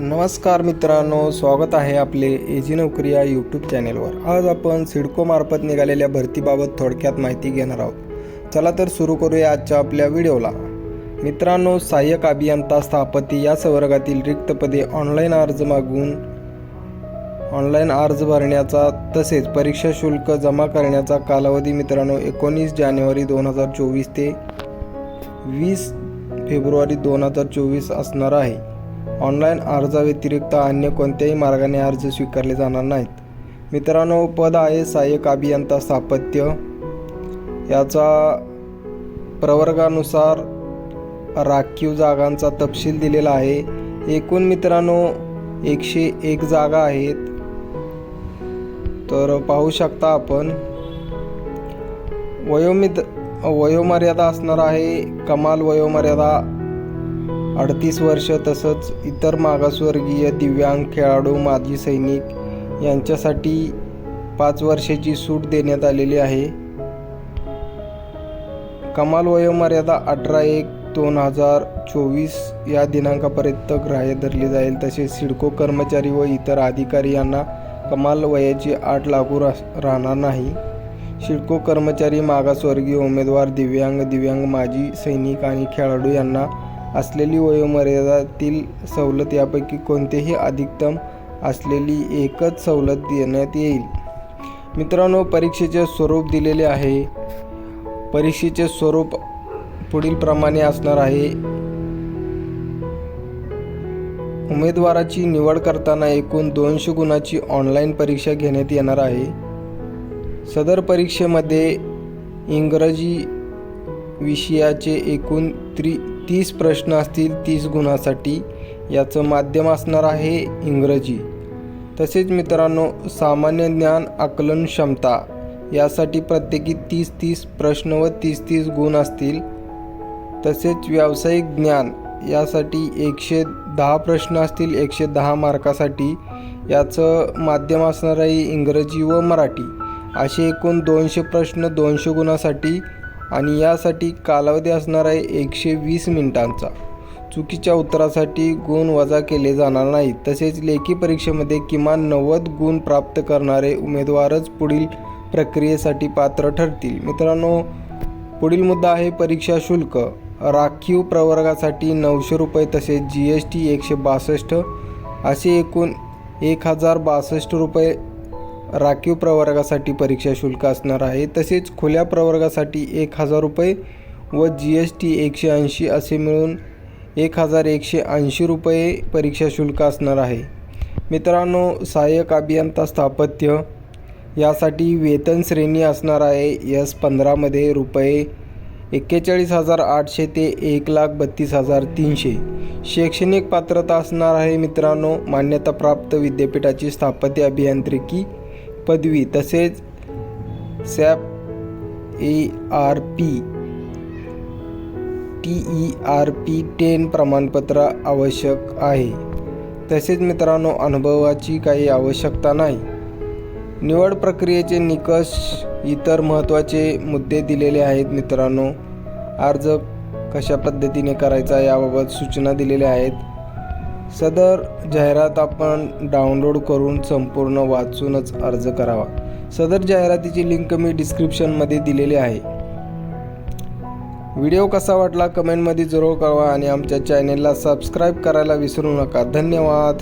नमस्कार मित्रांनो स्वागत आहे आपले एजी नोकरी या यूट्यूब चॅनेलवर आज आपण सिडकोमार्फत निघालेल्या भरतीबाबत थोडक्यात माहिती घेणार आहोत. चला तर सुरू करूया आजच्या आपल्या व्हिडिओला. मित्रांनो सहाय्यक अभियंता स्थापती या संवर्गातील रिक्त पदे ऑनलाईन अर्ज मागून ऑनलाईन अर्ज भरण्याचा तसेच परीक्षा शुल्क जमा करण्याचा कालावधी मित्रांनो एकोणीस जानेवारी दोन हजार चोवीस ते वीस फेब्रुवारी दोन हजार चोवीस असणार आहे. ऑनलाईन अर्जाव्यतिरिक्त अन्य कोणत्याही मार्गाने अर्ज स्वीकारले जाणार नाहीत. मित्रांनो पद आहे सहाय्यक अभियंता स्थापत्य. याचा प्रवर्गानुसार राखीव जागांचा तपशील दिलेला आहे. एकूण मित्रांनो एकशे एक जागा आहेत. तर पाहू शकता आपण वयोमित वयोमर्यादा असणार आहे कमाल वयोमर्यादा अडतीस वर्ष तसंच इतर मागासवर्गीय दिव्यांग खेळाडू माजी सैनिक यांच्यासाठी पाच वर्षाची सूट देण्यात आलेली आहे. कमाल वयोमर्यादा अठरा एक दोन हजार चोवीस या दिनांकापर्यंत ग्राह्य धरली जाईल. तसेच सिडको कर्मचारी व इतर अधिकारी यांना कमाल वयाची आठ लागू राहणार नाही. सिडको कर्मचारी मागासवर्गीय उमेदवार दिव्यांग दिव्यांग माजी सैनिक आणि खेळाडू यांना असलेली वयोमर्यादातील सवलत यापैकी कोणतेही अधिकतम असलेली एकच सवलत देण्यात येईल. मित्रांनो परीक्षेचे स्वरूप दिलेले आहे. परीक्षेचे स्वरूप पुढील प्रमाणे असणार आहे. उमेदवाराची निवड करताना एकूण दोनशे गुणाची ऑनलाईन परीक्षा घेण्यात येणार आहे. सदर परीक्षेमध्ये इंग्रजी विषयाचे एकूण त्रि तीस प्रश्न असतील तीस गुणासाठी याचं माध्यम असणार आहे इंग्रजी. तसेच मित्रांनो सामान्य ज्ञान आकलन क्षमता यासाठी प्रत्येकी तीस तीस प्रश्न व तीस तीस गुण असतील. तसेच व्यावसायिक ज्ञान यासाठी एकशे दहा प्रश्न असतील एकशे दहा मार्कासाठी याचं माध्यम असणार आहे इंग्रजी व मराठी. असे एकूण दोनशे प्रश्न दोनशे गुणासाठी आणि यासाठी कालावधी असणार आहे एकशे वीस मिनिटांचा. चुकीच्या उत्तरासाठी गुण वजा केले जाणार नाहीत. तसेच लेखी परीक्षेमध्ये किमान नव्वद गुण प्राप्त करणारे उमेदवारच पुढील प्रक्रियेसाठी पात्र ठरतील. मित्रांनो पुढील मुद्दा आहे परीक्षा शुल्क. राखीव प्रवर्गासाठी नऊशे रुपये तसेच जी एस टी एकशे बासष्ट. असे एकूण एक हजार बासष्ट रुपये राखीव प्रवर्गासाठी परीक्षा शुल्क असणार आहे. तसेच खुल्या प्रवर्गासाठी एक हजार रुपये व जी एस टी एकशे ऐंशी असे मिळून एक हजार एकशे ऐंशी रुपये परीक्षा शुल्क असणार आहे. मित्रांनो सहाय्यक अभियंता स्थापत्य यासाठी वेतन श्रेणी असणार आहे. यस पंधरामध्ये रुपये एक्केचाळीस हजार आठशे ते एक लाख बत्तीस हजार तीनशे. शैक्षणिक पात्रता असणार आहे मित्रांनो मान्यताप्राप्त विद्यापीठाची स्थापत्य अभियांत्रिकी पदवी तसेच SAP A R P T E R P ten प्रमाणपत्र आवश्यक आहे. तसेच मित्रांनो अनुभवाची काही आवश्यकता नाही. निवड प्रक्रियेचे निकष इतर महत्त्वाचे मुद्दे दिलेले आहेत मित्रांनो. अर्ज कशा पद्धतीने करायचा याबाबत सूचना दिलेल्या आहेत. सदर जाहिरात आपण डाउनलोड करून संपूर्ण वाचूनच अर्ज करावा. सदर जाहिरातीची लिंक मी डिस्क्रिप्शनमध्ये दिलेली आहे. व्हिडिओ कसा वाटला कमेंटमध्ये जरूर कळवा आणि आमच्या चॅनेलला सबस्क्राईब करायला विसरू नका. धन्यवाद.